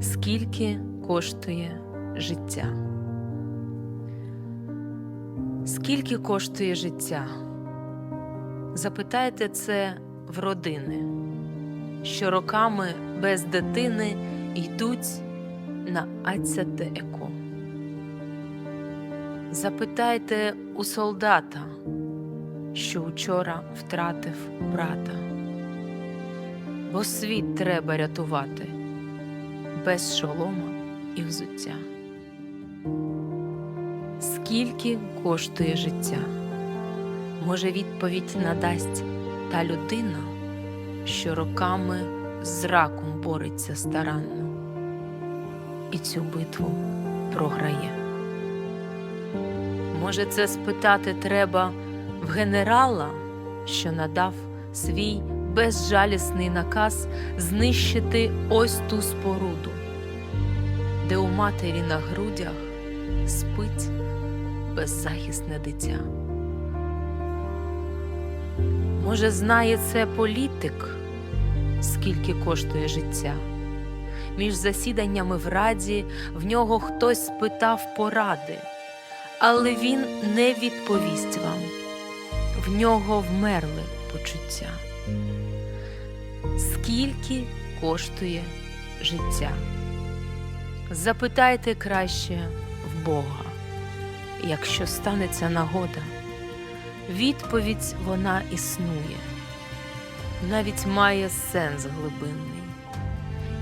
Скільки коштує життя? Скільки коштує життя? Запитайте це в родини, що роками без дитини йдуть на ацяте еко. Запитайте у солдата, що вчора втратив брата. Бо світ треба рятувати без шолома і взуття. Скільки коштує життя? Може, відповідь надасть та людина, що роками з раком бореться старанно і цю битву програє. Може, це спитати треба в генерала, що надав свій безжалісний наказ знищити ось ту споруду, де у матері на грудях спить беззахисне дитя. Може, знає це політик, скільки коштує життя. Між засіданнями в раді в нього хтось спитав поради, але він не відповість вам. В нього вмерли почуття. Скільки коштує життя? Запитайте краще в Бога, якщо станеться нагода. Відповідь вона існує, навіть має сенс глибинний.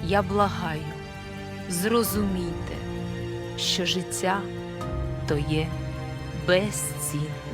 Я благаю, зрозумійте, що життя то є безцінне.